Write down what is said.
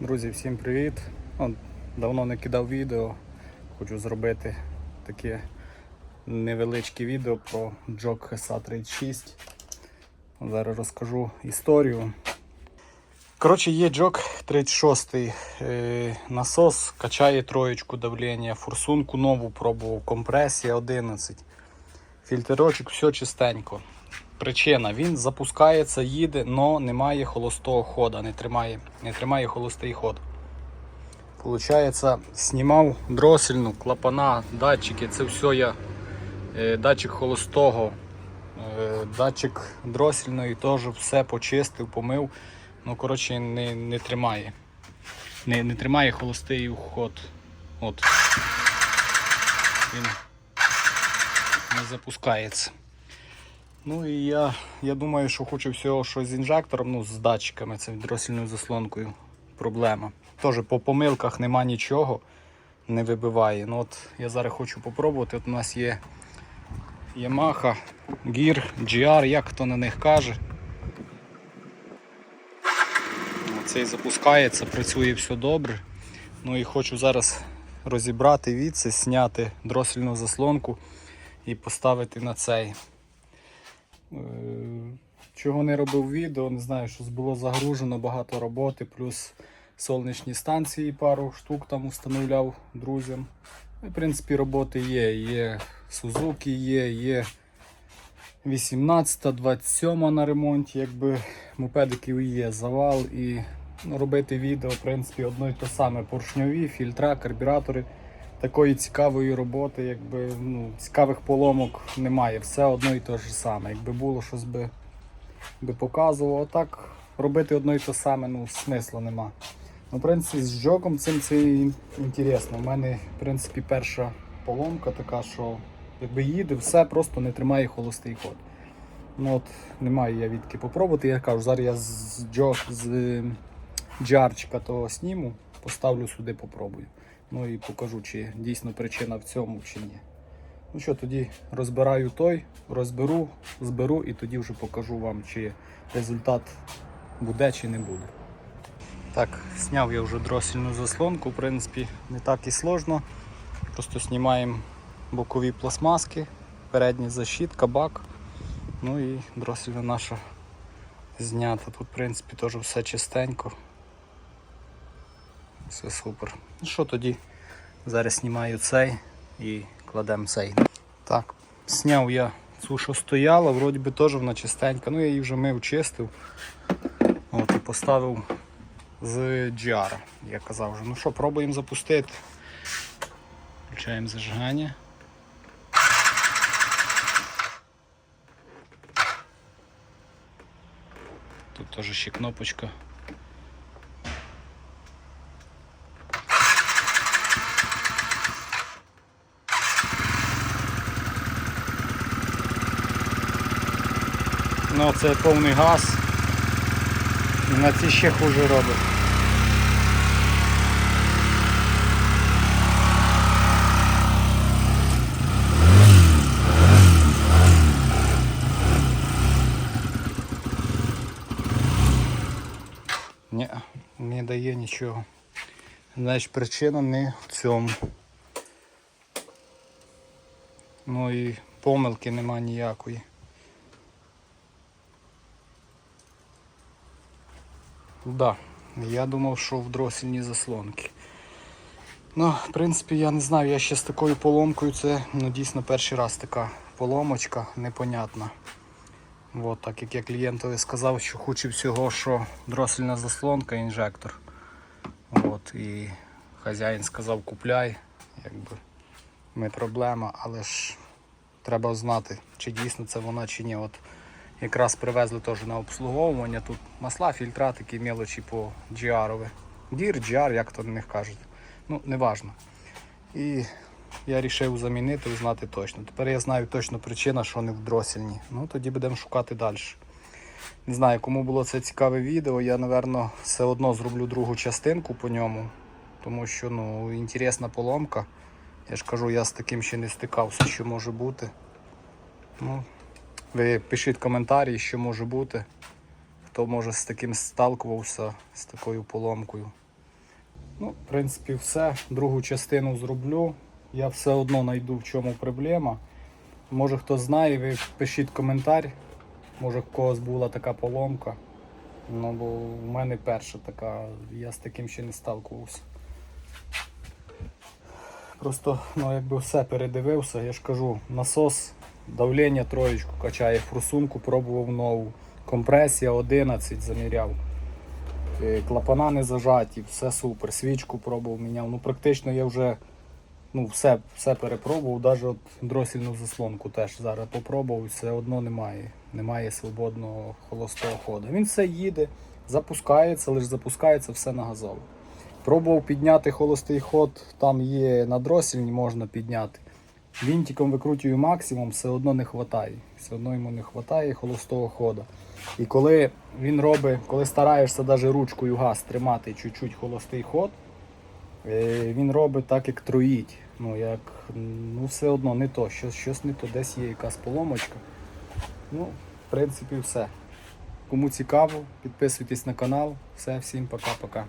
Друзі, всім привіт! Давно не кидав відео. Хочу зробити таке невеличке відео про джок HSA 36. Зараз розкажу історію. Коротше, є джок 36 е, насос, качає троєчку давлення, форсунку нову пробував, компресія 11. Фільтрочок, все чистенько. Причина, він запускається, їде, але немає холостого хода, не тримає, не тримає холостий ход. Получається, знімав дросельну, клапана, датчики, це все я. е, Датчик холостого, е, датчик дросельної теж все почистив, помив. Ну, коротше, не, не тримає. Не, не тримає холостий ход. От. Він не запускається. Ну і я, я думаю, що хочу всього щось з інжектором, ну з датчиками, це дросільною заслонкою проблема. Теж по помилках нема нічого, не вибиває. Ну от Я зараз хочу попробувати. От у нас є Yamaha, Gear, GR, як хто на них каже. Цей запускається, працює все добре. Ну і хочу зараз розібрати відси, зняти дросільну заслонку і поставити на цей. Е, Чого не робив відео, не знаю, що було загружено багато роботи, плюс сонячні станції пару штук там встановляв друзям. Ну, В принципі, роботи є. Є Suzuki, є, є 18, 27 на ремонті, якби мопедиків є завал і ну, робити відео, в принципі, одно й те саме. Поршньові, фільтра, карбюратори. Такої цікавої роботи, якби ну, цікавих поломок немає. Все одно і те ж саме. Якби було щось би, би показувало, так робити одно і те саме, ну, смислу нема. Ну, в принципі, з джоком цим це інтересно. У мене, в принципі, перша поломка така, що якби їде, все просто не тримає холостий ход. Ну от немає я відки попробувати. Я кажу, зараз я з джок з е, джарчика того сніму, поставлю сюди, попробую. Ну і покажу, чи дійсно причина в цьому чи ні. Ну що, тоді розбираю той, розберу, зберу і тоді вже покажу вам, чи результат буде чи не буде. Так, зняв я вже дросільну заслонку, в принципі, не так і сложно. Просто знімаємо бокові пластмаски, передня защитка, бак. Ну і дросільна наша знята. Тут, в принципі, теж все чистенько. Все супер. Ну що тоді? Зараз знімаю цей і кладемо цей. Так, зняв я цю, що стояла, вроді би теж вона чистенька. Ну я її вже мив, чистив. От, і поставив з GR, я казав вже. Ну що, пробуємо запустити. Включаємо зажигання. Тут теж ще кнопочка. Ну це повний газ. І На ці ще хуже робить. Не дає нічого. Значить причина не в цьому. Ну і помилки нема ніякої. Да, я думав, що в дросільні заслонки. Ну, в принципі, я не знаю, я ще з такою поломкою, це ну, дійсно перший раз така поломочка непонятна. От, так як я клієнтові сказав, що хочу всього, що дросельна заслонка, інжектор. От, і хазяїн сказав, купляй, якби не проблема, але ж треба знати, чи дійсно це вона, чи ні. От якраз привезли теж на обслуговування. Тут масла, фільтра, такі мелочі по GR. Дір, GR, як то на них кажуть. Ну, неважно. І я вирішив замінити, знати точно. Тепер я знаю точно причина, що не в дросільні. Ну тоді будемо шукати далі. Не знаю, кому було це цікаве відео. Я, напевно, все одно зроблю другу частинку по ньому. Тому що ну, інтересна поломка. Я ж кажу, я з таким ще не стикався, що може бути. Ну, ви пишіть коментарі, що може бути. Хто може з таким сталкувався, з такою поломкою. Ну, в принципі, все. Другу частину зроблю. Я все одно знайду, в чому проблема. Може хто знає, ви пишіть коментар. Може в когось була така поломка. Ну, бо в мене перша така, я з таким ще не сталкувався. Просто ну, якби все передивився, я ж кажу, насос, давлення троєчку качає, форсунку пробував нову, компресія 11 заміряв. Е, Клапана не зажаті, все супер. Свічку пробував, міняв. Ну практично я вже ну, все, все перепробував, навіть от дросільну заслонку теж зараз попробував, все одно немає. Немає свободного холостого ходу. Він все їде, запускається, лише запускається все на газово. Пробував підняти холостий ход, там є на дросільні, можна підняти. Вінтиком викрутюю максимум, все одно не вистачає. Все одно йому не вистачає холостого ходу. І коли він робить, коли стараєшся навіть ручкою газ тримати чуть-чуть холостий ход, е, він робить так, як троїть. Ну, як, ну все одно не то, щось, щось не то, десь є якась поломочка. Ну, в принципі, все. Кому цікаво, підписуйтесь на канал. Все, всім пока-пока.